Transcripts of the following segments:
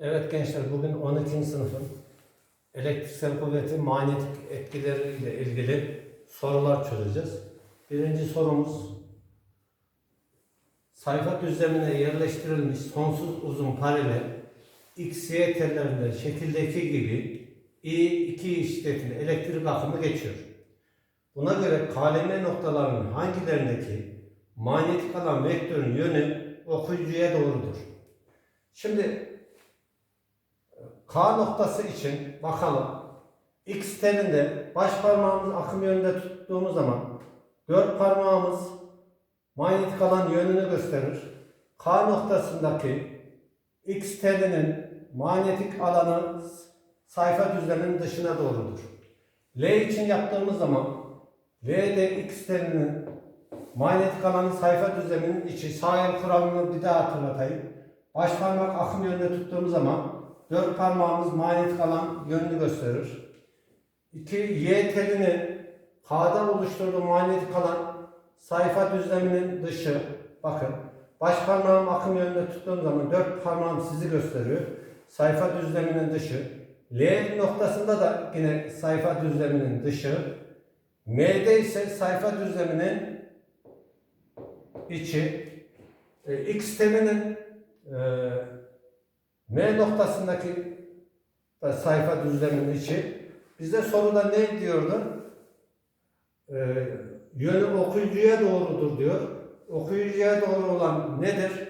Evet gençler bugün 12. sınıfın elektriksel kuvvetin manyetik etkileriyle ilgili sorular çözeceğiz. Birinci sorumuz sayfa düzlemine yerleştirilmiş sonsuz uzun paralel X-Y tellerinde şekildeki gibi I2 şiddetinde elektrik akımı geçiyor. Buna göre KLM noktalarının hangilerindeki manyetik alan vektörün yönü okuyucuya doğrudur. Şimdi K noktası için bakalım. X telinde baş parmağımız akım yönünde tuttuğumuz zaman dört parmağımız manyetik alan yönünü gösterir. K noktasındaki X telinin manyetik alanı sayfa düzleminin dışına doğrudur. L için yaptığımız zaman L'de X telinin manyetik alanı sayfa düzleminin içi sağ el kuralını bir daha hatırlatayım. Baş parmak akım yönünde tuttuğumuz zaman dört parmağımız manyetik alan yönünü gösterir. 2. Y telini K'da oluşturduğu manyetik alan sayfa düzleminin dışı. Bakın. Baş parmağım akım yönünde tuttuğum zaman dört parmağım sizi gösteriyor. Sayfa düzleminin dışı. L noktasında da yine sayfa düzleminin dışı. M'de ise sayfa düzleminin içi. E, X telinin e, M noktasındaki da sayfa düzleminin içi. Bizde soruda ne diyordu? Ee, yönü okuyucuya doğrudur diyor. Okuyucuya doğru olan nedir?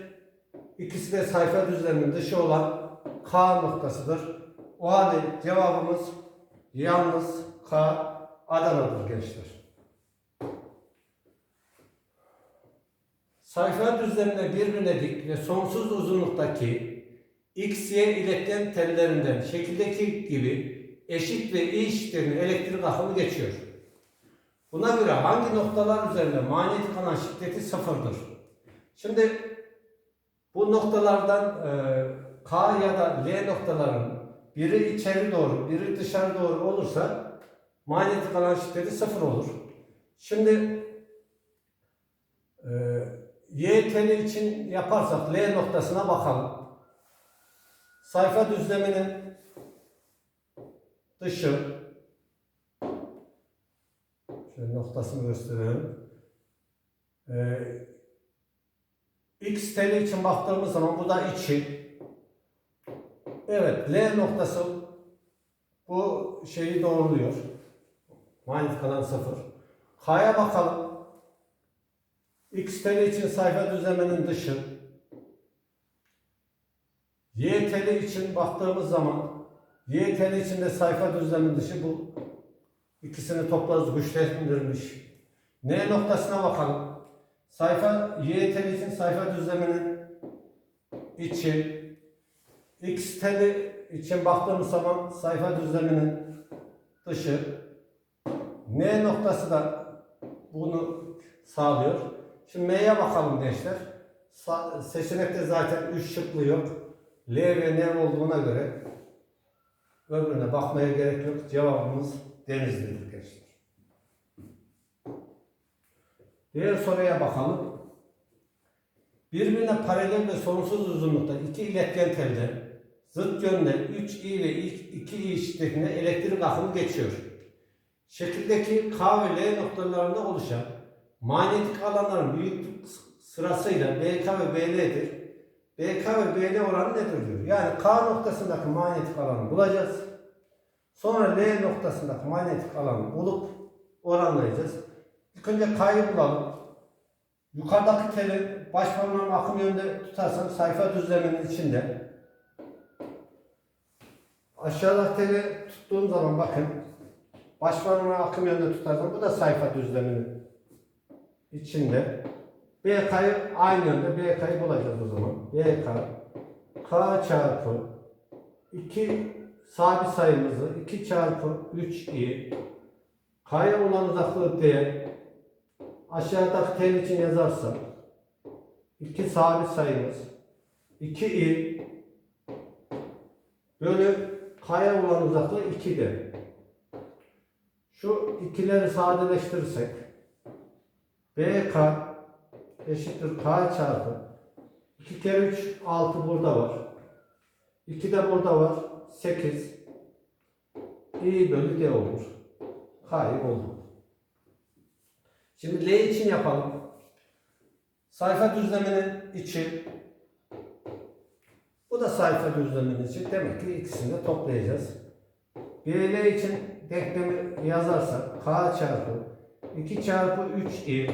İkisi de sayfa düzleminin dışı olan K noktasıdır. O halde cevabımız yalnız K Adana'dır gençler. Sayfa düzlemine birbirine dik ve sonsuz uzunluktaki X, Y iletken tellerinden şekildeki gibi eşit ve iyi şiddetli elektrik akımı geçiyor. Buna göre hangi noktalar üzerinde manyetik alan şiddeti sıfırdır? Şimdi bu noktalardan e, K ya da L noktaların biri içeri doğru, biri dışarı doğru olursa manyetik alan şiddeti sıfır olur. Şimdi e, Y teli için yaparsak L noktasına bakalım. Sayfa düzleminin dışı şöyle noktasını gösterelim. Ee, X teli için baktığımız zaman bu da içi. Evet L noktası bu şeyi doğruluyor. Manyetik alan sıfır. K'ya bakalım. X teli için sayfa düzleminin dışı. Y teli için baktığımız zaman Y teli içinde sayfa düzlemin dışı bu ikisini toplarız güçlendirilmiş. N noktasına bakalım. Sayfa Y teli için sayfa düzleminin içi X teli için baktığımız zaman sayfa düzleminin dışı N noktası da bunu sağlıyor. Şimdi M'ye bakalım gençler. Seçenekte zaten 3 şıklı yok. L ve N olduğuna göre öbürüne bakmaya gerek yok. Cevabımız Denizli'dir gençler. Diğer soruya bakalım. Birbirine paralel ve sonsuz uzunlukta iki iletken telde zıt yönde 3i ve 2i şiddetinde elektrik akımı geçiyor. Şekildeki K ve L noktalarında oluşan manyetik alanların büyüklük sırasıyla BK ve BL'dir. BK ve BL oranı nedir diyor. Yani K noktasındaki manyetik alanı bulacağız. Sonra L noktasındaki manyetik alanı bulup oranlayacağız. İlk önce K'yı bulalım. Yukarıdaki teli baş akım yönünde tutarsam sayfa düzleminin içinde. Aşağıdaki teli tuttuğum zaman bakın baş akım yönünde tutarsam bu da sayfa düzleminin içinde. BK'yı aynı yönde BK'yı bulacağız o zaman. BK K çarpı 2 sabit sayımızı 2 çarpı 3i K'ya olan uzaklığı D aşağıdaki tel için yazarsam 2 sabit sayımız 2i bölü K'ya olan uzaklığı 2D. Şu ikileri sadeleştirirsek BK eşittir K çarpı 2 kere 3 6 burada var. 2 de burada var. 8. i bölü d olur. K'yı bulduk. Şimdi L için yapalım. Sayfa düzleminin içi. Bu da sayfa düzleminin içi. Demek ki ikisini de toplayacağız. BL için denklemi yazarsak K çarpı 2 çarpı 3i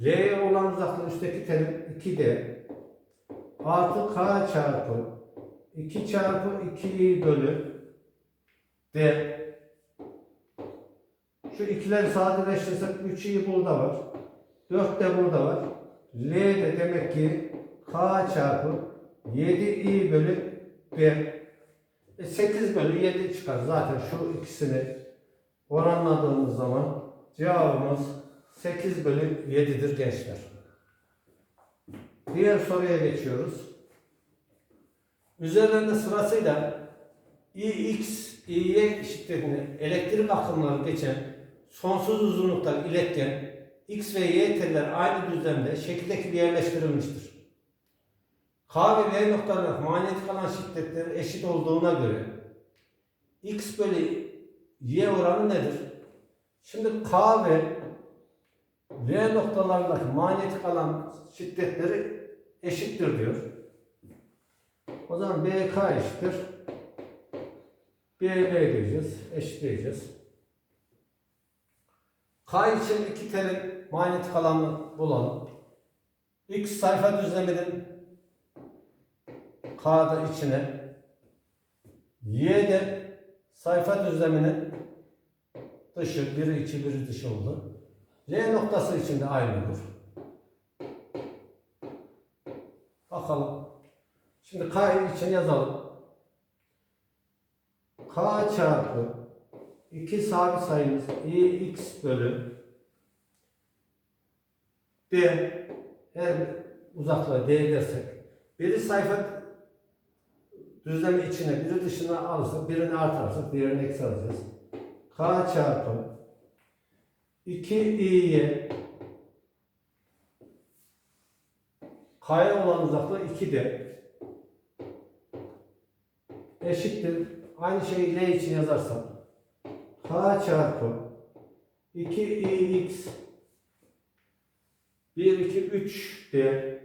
L'ye olan uzaklığı üstteki terim 2D artı K çarpı 2 çarpı 2i bölü D şu ikileri sadeleştirsek 3i burada var. 4 de burada var. L de demek ki K çarpı 7i bölü D. E 8 bölü 7 çıkar. Zaten şu ikisini oranladığımız zaman cevabımız 8 bölü 7'dir gençler. Diğer soruya geçiyoruz. Üzerlerinde sırasıyla Ix, İ'ye eşitliğini elektrik akımları geçen sonsuz uzunlukta iletken X ve Y teller aynı düzlemde şekildeki yerleştirilmiştir. K ve L noktalarında manyetik alan şiddetleri eşit olduğuna göre X bölü Y oranı nedir? Şimdi K ve L noktalarındaki manyetik alan şiddetleri eşittir diyor. O zaman BK eşittir. BL diyeceğiz. Eşitleyeceğiz. K için iki terin manyetik alanını bulalım. X sayfa düzleminin K'da içine Y de sayfa düzleminin dışı, biri içi, biri dışı oldu. L noktası için de aynı olur. Bakalım. Şimdi K için yazalım. K çarpı 2 sabit sayımız ix bölü d her uzaklığa d dersek biri sayfa düzlemi içine biri dışına alırsak birini artırırsak diğerini eksi alacağız. K çarpı 2 i'ye. K'ya olan uzaklığı 2D eşittir. Aynı şeyi L için yazarsam. K çarpı 2ix 1, 2, 3 D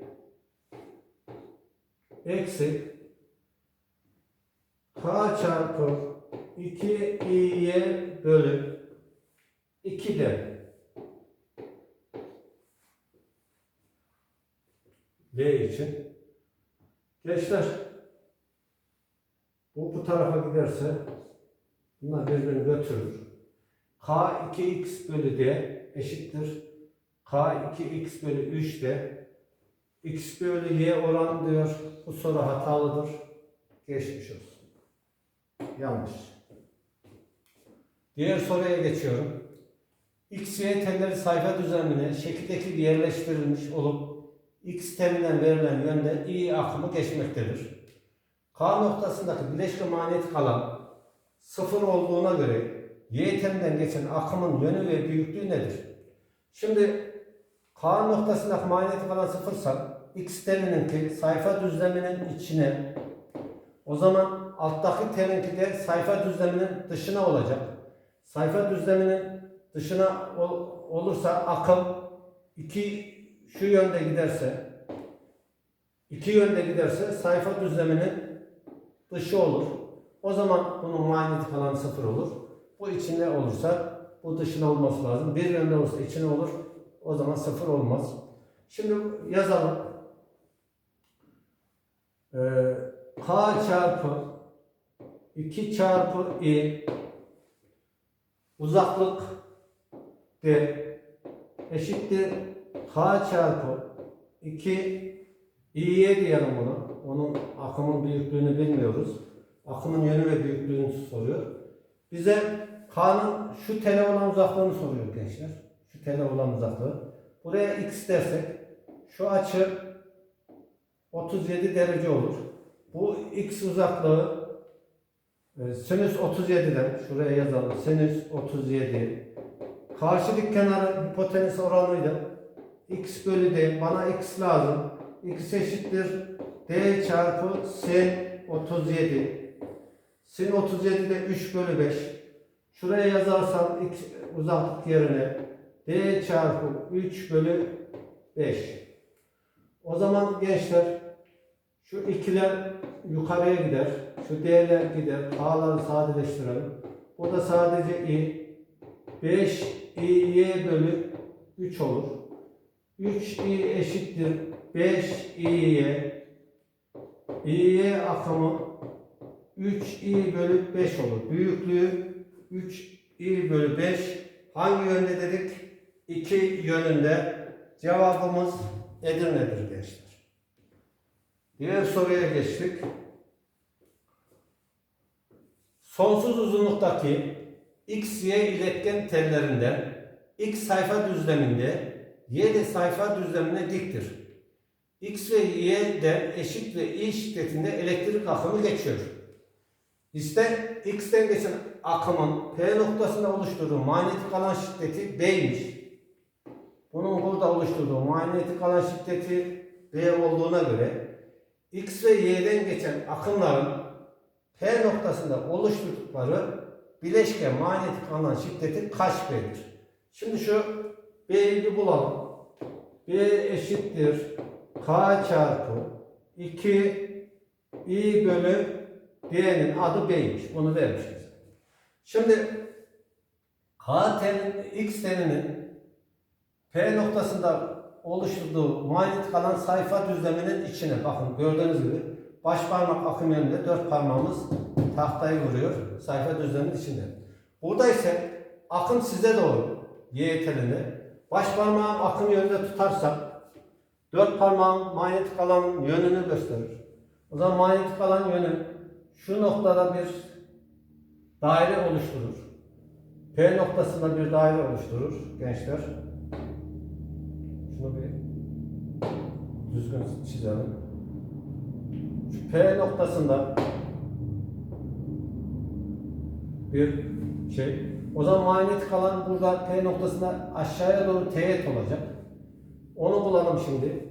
eksi. K çarpı 2i'ye bölü 2D L için. Gençler bu bu tarafa giderse bunlar birbirini götürür. K 2x bölü d eşittir. K 2x bölü 3 d x bölü y oran diyor. Bu soru hatalıdır. Geçmiş olsun. Yanlış. Diğer soruya geçiyorum. X, Y telleri sayfa düzenine şekildeki yerleştirilmiş olup X telinden verilen yönde I akımı geçmektedir. K noktasındaki bileşke manyetik alan sıfır olduğuna göre Y telinden geçen akımın yönü ve büyüklüğü nedir? Şimdi K noktasındaki manyetik alan sıfırsa X telininki sayfa düzleminin içine o zaman alttaki telinki de sayfa düzleminin dışına olacak. Sayfa düzleminin dışına ol- olursa akım iki şu yönde giderse iki yönde giderse sayfa düzleminin dışı olur. O zaman bunun manyetik alanı sıfır olur. Bu içinde olursa bu dışına olması lazım. Bir yönde olursa içine olur. O zaman sıfır olmaz. Şimdi yazalım. Ee, K çarpı 2 çarpı i uzaklık d eşittir k çarpı 2 i'ye diyelim bunu. Onun akımın büyüklüğünü bilmiyoruz. Akımın yönü ve büyüklüğünü soruyor. Bize k'nın şu tele olan uzaklığını soruyor gençler. Şu tele olan uzaklığı. Buraya x dersek şu açı 37 derece olur. Bu x uzaklığı e, sinüs 37'den şuraya yazalım. Sinüs 37 karşı dik kenarın hipotenüs oranıyla x bölü d bana x lazım. x eşittir d çarpı sin 37. Sin 37'de 3 bölü 5. Şuraya yazarsam x uzaklık yerine d çarpı 3 bölü 5. O zaman gençler şu ikiler yukarıya gider. Şu d'ler gider. K'ları sadeleştirelim. Bu da sadece i. 5 i y bölü 3 olur. 3 i eşittir 5 i y. i y akımı 3 i bölü 5 olur. Büyüklüğü 3 i bölü 5. Hangi yönde dedik? İki yönünde. Cevabımız Edirne'dir gençler. Diğer soruya geçtik. Sonsuz uzunluktaki x, y iletken tellerinden x sayfa düzleminde y de sayfa düzlemine diktir. x ve y'den eşit ve i şiddetinde elektrik akımı geçiyor. İşte x'ten geçen akımın P noktasında oluşturduğu manyetik alan şiddeti B'ymiş. Bunun burada oluşturduğu manyetik alan şiddeti B olduğuna göre X ve Y'den geçen akımların P noktasında oluşturdukları bileşke manyetik alan şiddeti kaç B'dir? Şimdi şu B'yi bulalım. B eşittir K çarpı 2 I bölü D'nin adı B'ymiş. Bunu vermişiz. Şimdi K telinin X telinin P noktasında oluşturduğu manyetik alan sayfa düzleminin içine bakın gördüğünüz gibi baş parmak akım yönünde dört parmağımız tahtayı vuruyor sayfa düzleminin içinde. Burada ise akım size doğru Y teline baş parmağım akım yönünde tutarsam dört parmağım manyetik alan yönünü gösterir. O zaman manyetik alan yönü şu noktada bir daire oluşturur. P noktasında bir daire oluşturur gençler. Şunu bir düzgün çizelim. Şu P noktasında bir şey. O zaman manyetik alan burada P noktasında aşağıya doğru teğet olacak. Onu bulalım şimdi.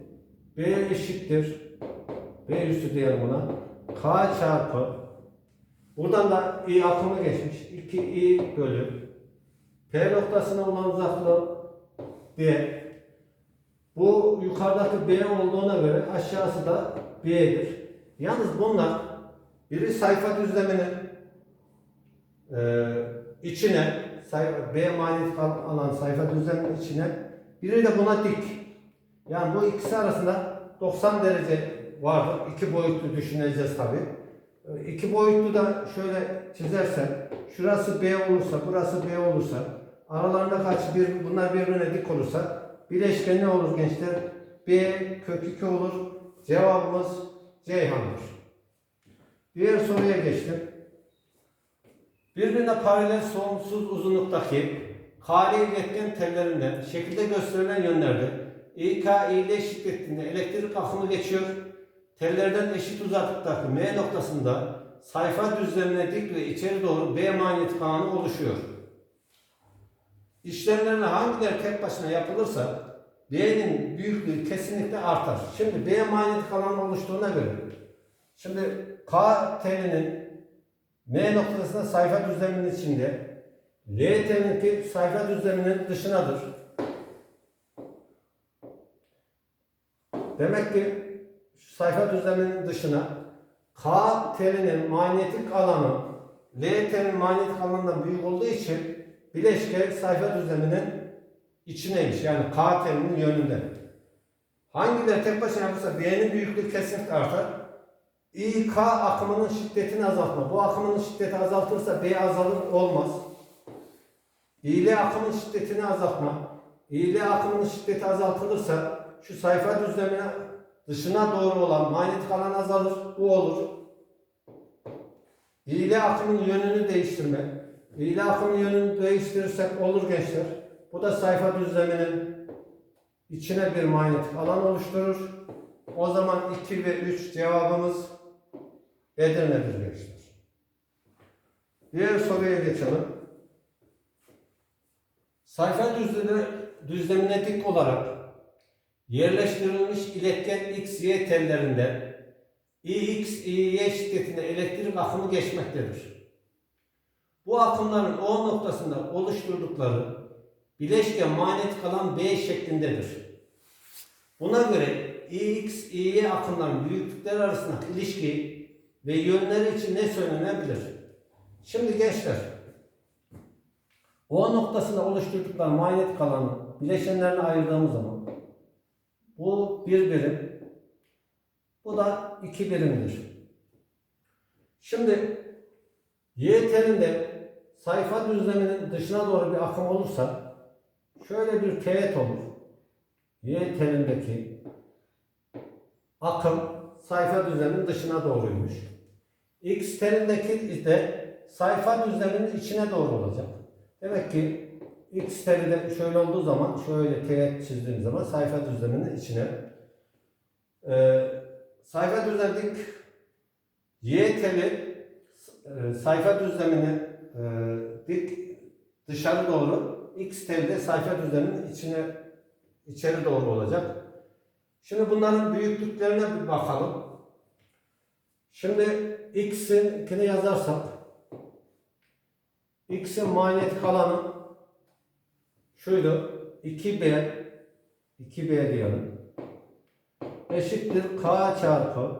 B eşittir. B üstü diyelim buna. K çarpı Buradan da i akımı geçmiş. 2 i bölü P noktasına olan uzaklığı B. Bu yukarıdaki B olduğuna göre aşağısı da B'dir. Yalnız bunlar biri sayfa düzleminin e, içine sayfa, B manyetik alan sayfa düzleminin içine biri de buna dik. Yani bu ikisi arasında 90 derece vardır. İki boyutlu düşüneceğiz tabi. İki boyutlu da şöyle çizersen şurası B olursa burası B olursa aralarında kaç bir bunlar birbirine dik olursa bileşken ne olur gençler? B kök 2 olur. Cevabımız Ceyhan'dır. Diğer soruya geçtim. Birbirine paralel sonsuz uzunluktaki kare iletken tellerinden şekilde gösterilen yönlerde İK ile şiddetinde elektrik akımı geçiyor. Tellerden eşit uzaklıktaki M noktasında sayfa düzlemine dik ve içeri doğru B manyetik alanı oluşuyor. İşlemlerin hangileri tek başına yapılırsa B'nin büyüklüğü kesinlikle artar. Şimdi B manyetik alan oluştuğuna göre şimdi K telinin M noktasında sayfa düzleminin içinde L telinin sayfa düzleminin dışınadır. Demek ki sayfa düzleminin dışına K telinin manyetik alanı L telinin manyetik alanından büyük olduğu için bileşke sayfa düzleminin içineymiş. Yani K telinin yönünde. Hangileri tek başına yapılsa B'nin büyüklüğü kesinlikle artar. İK akımının şiddetini azaltma. Bu akımın şiddeti azaltırsa B azalır olmaz. İL akımın şiddetini azaltma. İL akımının şiddeti azaltılırsa şu sayfa düzlemine dışına doğru olan manyetik alan azalır. Bu olur. İğle akımın yönünü değiştirme. İğle akımın yönünü değiştirirsek olur gençler. Bu da sayfa düzleminin içine bir manyetik alan oluşturur. O zaman 2 ve 3 cevabımız Edirne'dir gençler. Diğer soruya geçelim. Sayfa düzlemine, düzlemine dik olarak yerleştirilmiş iletken X, Y tellerinde Ix, İY şiddetinde elektrik akımı geçmektedir. Bu akımların O noktasında oluşturdukları bileşke manyetik alan B şeklindedir. Buna göre Ix, İY akımların büyüklükleri arasındaki ilişki ve yönleri için ne söylenebilir? Şimdi gençler, O noktasında oluşturdukları manyetik alanı bileşenlerine ayırdığımız zaman bu bir birim, bu da iki birimdir. Şimdi Y sayfa düzleminin dışına doğru bir akım olursa şöyle bir teğet olur. Y akım sayfa düzleminin dışına doğruymuş. X telindeki de sayfa düzleminin içine doğru olacak. Demek ki X teli de şöyle olduğu zaman şöyle teğet çizdiğim zaman sayfa düzleminin içine ee, sayfa düzledik Y teli e, sayfa düzlemini e, dik dışarı doğru X teli de sayfa düzleminin içine içeri doğru olacak. Şimdi bunların büyüklüklerine bir bakalım. Şimdi X'inkini yazarsak X'in manyetik alanı şuydu. 2B 2B diyelim. Eşittir K çarpı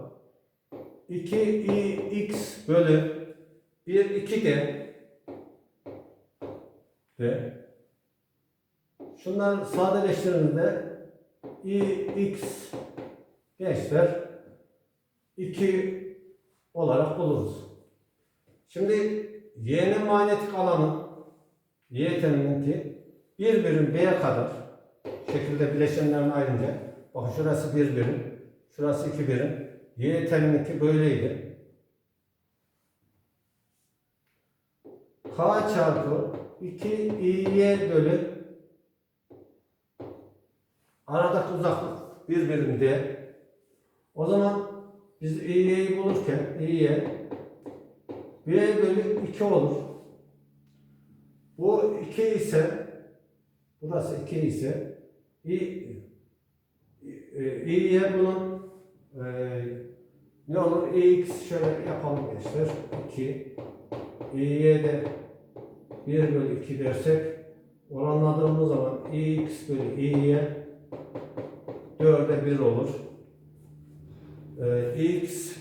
2iX bölü 1 2G ve şunlar sadeleştirildiğinde iX gençler 2 olarak buluruz. Şimdi Y'nin manyetik alanı Y telininki bir birim B'ye kadar şekilde bileşenlerini ayırınca bak şurası bir birim, şurası iki birim. Y telininki böyleydi. K çarpı 2 İY bölü aradaki uzaklık bir birim D. O zaman biz İY'yi bulurken İY B bölü 2 olur. Bu 2 ise burası 2 ise İ, İ'ye bunun e, ne olur? İx şöyle yapalım gençler. 2 İ'ye de 1 bölü 2 dersek oranladığımız zaman x bölü i'ye 4'e 1 olur. Ee, x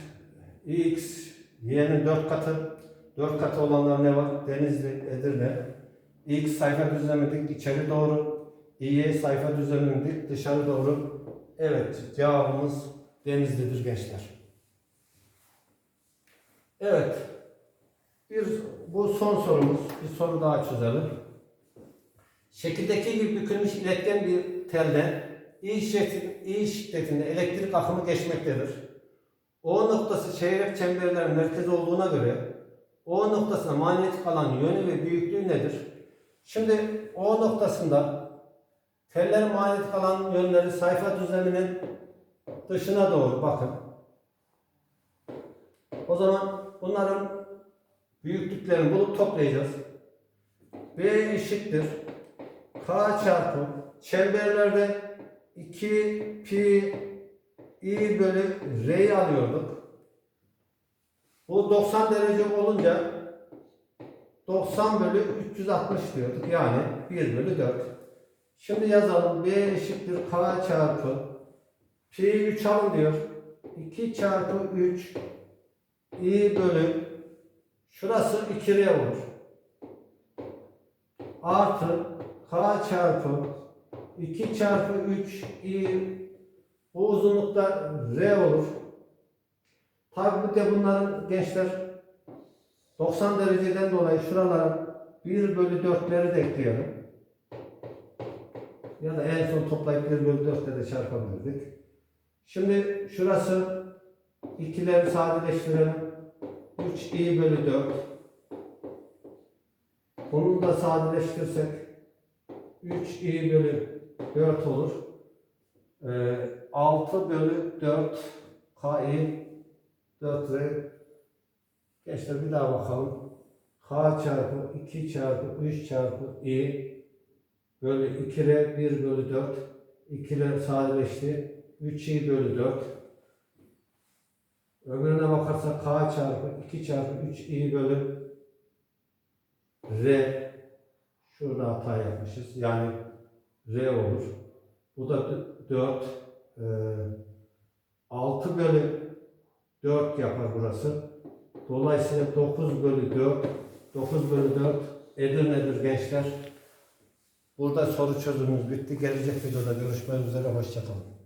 x y'nin 4 katı 4 katı olanlar ne var? Denizli, Edirne. x sayfa düzlemedik içeri doğru. y sayfa düzlemedik dışarı doğru. Evet cevabımız Denizli'dir gençler. Evet. Bir, bu son sorumuz. Bir soru daha çözelim. Şekildeki gibi bükülmüş iletken bir telde I, şiddet, I şiddetinde elektrik akımı geçmektedir. O noktası çeyrek çemberlerin merkezi olduğuna göre O noktasına manyetik alan yönü ve büyüklüğü nedir? Şimdi O noktasında teller manyetik alan yönleri sayfa düzleminin dışına doğru bakın. O zaman bunların büyüklüklerini bulup toplayacağız. B eşittir. K çarpı çemberlerde 2 pi i bölü r'yi alıyorduk. Bu 90 derece olunca 90 bölü 360 diyorduk. Yani 1 bölü 4. Şimdi yazalım. B eşittir K çarpı pi 3 alın diyor. 2 çarpı 3 i bölü Şurası 2R olur. Artı K çarpı 2 çarpı 3 i bu uzunlukta R olur. Tabi bir de bunların gençler 90 dereceden dolayı şuralara 1 bölü 4'leri de ekleyelim. Ya da en son toplayıp 1 bölü 4'te de çarpabilirdik. Şimdi şurası ikileri sadeleştirelim. 3 i bölü 4. Bunu da sadeleştirsek 3 i bölü 4 olur. Ee, 6 bölü 4 k i 4 r. Gençler bir daha bakalım. k çarpı 2 çarpı 3 çarpı i bölü 2 r 1 bölü 4. 2 r sadeleşti. 3 i bölü 4. Öbürüne bakarsak K çarpı 2 çarpı 3 i bölü R. Şurada hata yapmışız. Yani R olur. Bu da 4. 6 bölü 4 yapar burası. Dolayısıyla 9 bölü 4. 9 bölü 4 Edirne'dir gençler. Burada soru çözümümüz bitti. Gelecek videoda görüşmek üzere. Hoşçakalın.